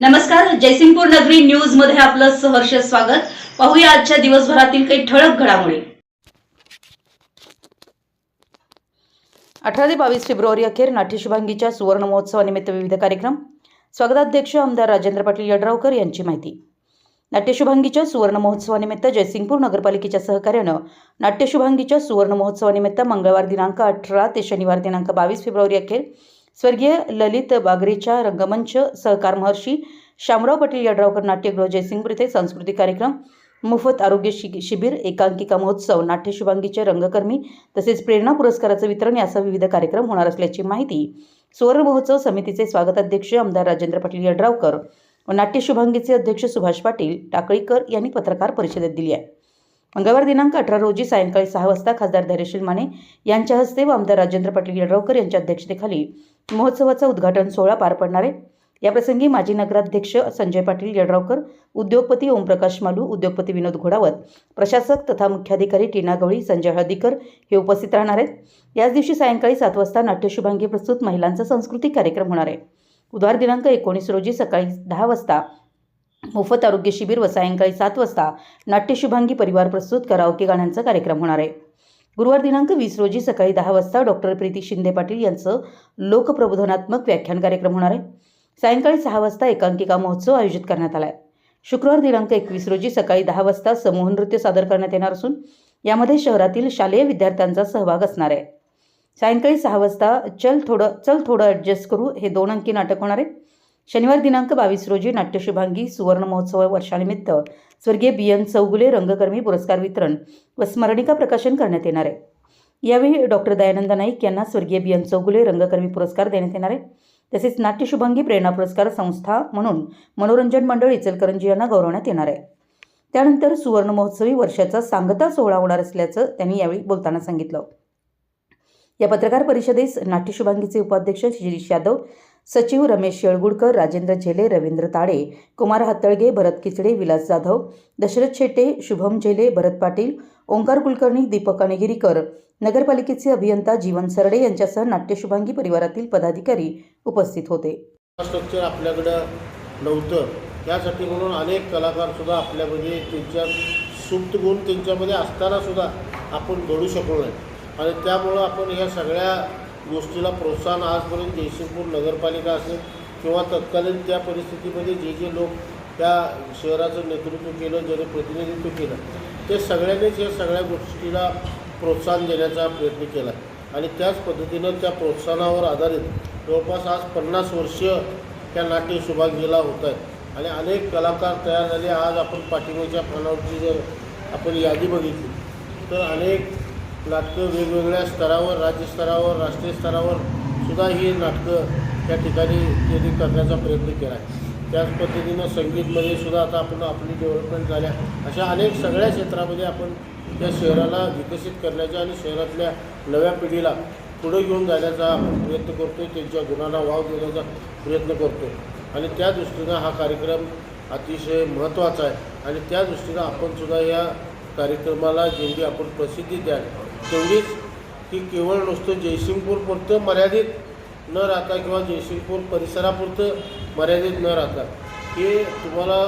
नमस्कार जयसिंगपूर नगरी न्यूजमध्ये आपलं सहर्ष स्वागत. पाहूया आजच्या दिवसभरातील काही ठळक घडामोडी. अठरा ते बावीस फेब्रुवारी अखेर नाट्यशुभांगीच्या सुवर्ण महोत्सवानिमित्त विविध कार्यक्रम. स्वागताध्यक्ष आमदार राजेंद्र पाटील यड्रावकर यांची माहिती. नाट्यशुभांगीच्या सुवर्ण महोत्सवानिमित्त जयसिंगपूर नगरपालिकेच्या सहकार्यानं नाट्यशुभांगीच्या सुवर्ण महोत्सवानिमित्त मंगळवार दिनांक अठरा ते शनिवार दिनांक बावीस फेब्रुवारी अखेर स्वर्गीय ललित बागरेच्या रंगमंच सहकार महर्षी शामराव पाटील यड्रावकर नाट्यगृह जयसिंगपूर येथे सांस्कृतिक कार्यक्रम मोफत आरोग्य शि शिबिर एकांकिका महोत्सव नाट्यशुभांगीचे रंगकर्मी तसेच प्रेरणा पुरस्काराचं वितरण यासह विविध कार्यक्रम होणार असल्याची माहिती सुवर्ण महोत्सव समितीचे स्वागताध्यक्ष आमदार राजेंद्र पाटील यड्रावकर व नाट्यशुभांगीचे अध्यक्ष सुभाष पाटील टाकळीकर यांनी पत्रकार परिषदेत दिली आहे. मंगळवार दिनांक अठरा रोजी सायंकाळी सहा वाजता खासदार धैर्यशील माने यांच्या हस्ते व आमदार राजेंद्र पाटील यड्रावकर यांच्या अध्यक्षतेखाली महोत्सवाचा उद्घाटन सोहळा पार पडणार आहे. याप्रसंगी माजी नगराध्यक्ष संजय पाटील यड्रावकर उद्योगपती ओमप्रकाश मालू उद्योगपती विनोद घोडावत प्रशासक तथा मुख्याधिकारी टीना गवळी संजय हळदीकर हे उपस्थित राहणार आहेत. याच दिवशी सायंकाळी सात वाजता नाट्यशुभांगी प्रस्तुत महिलांचा सांस्कृतिक कार्यक्रम होणार आहे. बुधवार दिनांक एकोणीस रोजी सकाळी दहा वाजता मोफत आरोग्य शिबिर व सायंकाळी सात वाजता नाट्यशुभांगी परिवार प्रस्तुत कराओके गाण्यांचा कार्यक्रम होणार आहे. गुरुवार दिनांक वीस रोजी सकाळी दहा वाजता डॉक्टर प्रीती शिंदे पाटील यांचं लोकप्रबोधनात्मक व्याख्यान कार्यक्रम होणार आहे. सायंकाळी सहा वाजता एकांकिका महोत्सव आयोजित करण्यात आला आहे शुक्रवार दिनांक एकवीस रोजी सकाळी दहा वाजता समूह नृत्य सादर करण्यात येणार असून यामध्ये शहरातील शालेय विद्यार्थ्यांचा सहभाग असणार आहे. सायंकाळी सहा वाजता चल थोडं चल थोडं ॲडजस्ट करू हे दोन अंकी नाटक होणार आहे. शनिवार दिनांक बावीस रोजी नाट्यशुभांगी सुवर्ण महोत्सव वर्षानिमित्त स्वर्गीय बी एन चौगुले रंगकर्मी पुरस्कार वितरण व स्मरणिका प्रकाशन करण्यात येणार आहे. यावेळी डॉक्टर दयानंद नाईक यांना स्वर्गीय बी एन चौगुले रंगकर्मी पुरस्कार देण्यात येणार आहे. तसेच नाट्यशुभांगी प्रेरणा पुरस्कार संस्था म्हणून मनोरंजन मंडळ इचलकरंजी यांना गौरवण्यात येणार आहे. त्यानंतर सुवर्ण महोत्सवी वर्षाचा सांगता सोहळा होणार असल्याचं त्यांनी यावेळी बोलताना सांगितलं. या पत्रकार परिषदेस नाट्यशुभांगीचे उपाध्यक्ष शिरीष यादव सचिव रमेश येळगुडकर राजेंद्र झेले रवींद्र ताडे कुमार हातळगे भरत किचडे विलास जाधव दशरथ शेटे शुभम झेले भरत पाटील ओंकार कुलकर्णी दीपक अनेगिरीकर नगरपालिकेचे अभियंता जीवन सरडे यांच्यासह नाट्यशुभांगी परिवारातील पदाधिकारी उपस्थित होते. इन्फ्रास्ट्रक्चर आपल्याकडं नव्हतं. त्यासाठी म्हणून अनेक कलाकार सुद्धा आपल्यामध्ये त्यांच्या सुप्त गुण त्यांच्यामध्ये असताना सुद्धा आपण घडू शकलो नाही. आणि त्यामुळं आपण ह्या सगळ्या गोष्टीला प्रोत्साहन आजपर्यंत जयसिंगपूर नगरपालिका असेल किंवा तत्कालीन त्या परिस्थितीमध्ये जे जे लोक त्या शहराचं नेतृत्व केलं ज्याने प्रतिनिधित्व केलं ते सगळ्यांनीच या सगळ्या गोष्टीला प्रोत्साहन देण्याचा प्रयत्न केला. आणि त्याच पद्धतीनं त्या प्रोत्साहनावर आधारित जवळपास आज पन्नास वर्ष त्या नाट्य सुभागीला होत आहेत आणि अनेक कलाकार तयार झाले. आज आपण पाठिंब्याच्या पानावरची जर आपण यादी बघितली तर अनेक नाटकं वेगवेगळ्या स्तरावर राज्यस्तरावर राष्ट्रीय स्तरावर सुद्धा ही नाटकं त्या ठिकाणी त्यांनी करण्याचा प्रयत्न केला. आहे त्याच पद्धतीनं संगीतमध्ये सुद्धा आता आपण आपली डेव्हलपमेंट झाल्या. अशा अनेक सगळ्या क्षेत्रामध्ये आपण त्या शहराला विकसित करण्याच्या आणि शहरातल्या नव्या पिढीला पुढे घेऊन जाण्याचा आपण प्रयत्न करतो त्यांच्या गुणांना वाव देण्याचा प्रयत्न करतो आणि त्या दृष्टीनं हा कार्यक्रम अतिशय महत्त्वाचा आहे. आणि त्या दृष्टीनं आपणसुद्धा या कार्यक्रमाला जेवढी आपण प्रसिद्धी द्याल तेवढीच की केवळ नुसतं जयसिंगपूरपुरतं मर्यादित न राहता किंवा जयसिंगपूर परिसरापुरतं मर्यादित न राहता हे तुम्हाला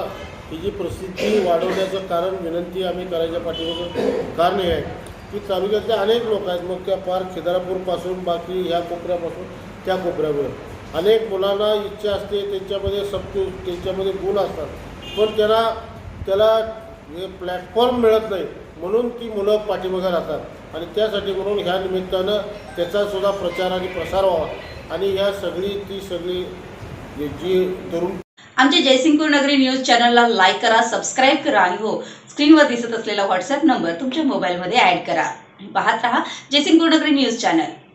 ही जी प्रसिद्धी वाढवण्याचं कारण विनंती आम्ही करायच्या पाठीमागं कारण हे आहे की तालुक्यातले अनेक लोक आहेत मग त्या पार खिद्रापूरपासून बाकी ह्या कोपऱ्यापासून त्या कोपऱ्यावर. अनेक मुलांना इच्छा असते त्यांच्यामध्ये सत्तू त्यांच्यामध्ये गुण असतात पण त्याला त्याला म्हणजे प्लॅटफॉर्म मिळत नाही. म्हणून ती मुलं पाठीमागं राहतात. आणि त्यासाठी म्हणून ह्या निमित्तानं त्याचासुद्धा प्रचार आणि प्रसार व्हावा. आणि ह्या सगळी ती सगळी जी- तरुण आमच्या जयसिंगपूर नगरी न्यूज चॅनलला लाईक करा सबस्क्राईब करा. आणि हो स्क्रीनवर दिसत असलेला व्हॉट्सअप नंबर तुमच्या मोबाईलमध्ये ॲड करा. पाहत रहा जयसिंगपूर नगरी न्यूज चॅनल.